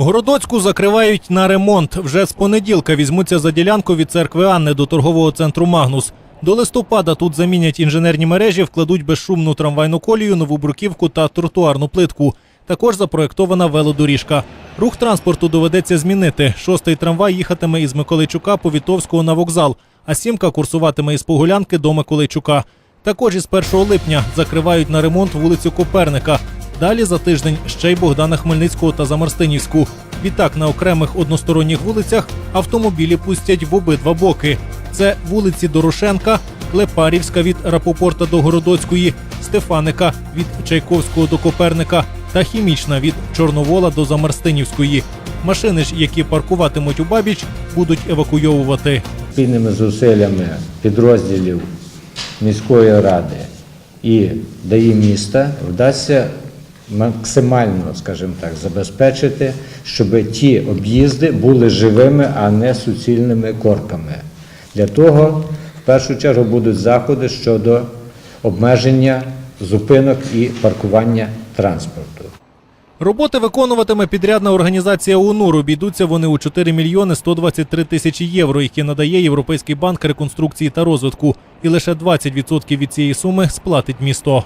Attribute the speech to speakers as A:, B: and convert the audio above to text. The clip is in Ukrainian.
A: Городоцьку закривають на ремонт. Вже з понеділка візьмуться за ділянку від церкви Анни до торгового центру Магнус. До листопада тут замінять інженерні мережі, вкладуть безшумну трамвайну колію, нову бруківку та тротуарну плитку. Також запроєктована велодоріжка. Рух транспорту доведеться змінити. Шостий трамвай їхатиме із Миколайчука по Вітовського на вокзал, а сімка курсуватиме із Погулянки до Миколайчука. Також із 1 липня закривають на ремонт вулицю Коперника. Далі за тиждень ще й Богдана Хмельницького та Замарстинівську. Відтак на окремих односторонніх вулицях автомобілі пустять в обидва боки. Це вулиці Дорошенка, Клепарівська від Рапопорта до Городоцької, Стефаника від Чайковського до Коперника та Хімічна від Чорновола до Замарстинівської. Машини ж, які паркуватимуть у Бабіч, будуть евакуйовувати.
B: спільними зусиллями підрозділів міської ради і ДАІ міста вдасться максимально, скажімо так, забезпечити, щоб ті об'їзди були живими, а не суцільними корками. Для того в першу чергу будуть заходи щодо обмеження зупинок і паркування транспорту.
A: Роботи виконуватиме підрядна організація УНУР. Обійдуться вони у 4 мільйони 123 тисячі євро, які надає Європейський банк реконструкції та розвитку. І лише 20% від цієї суми сплатить місто.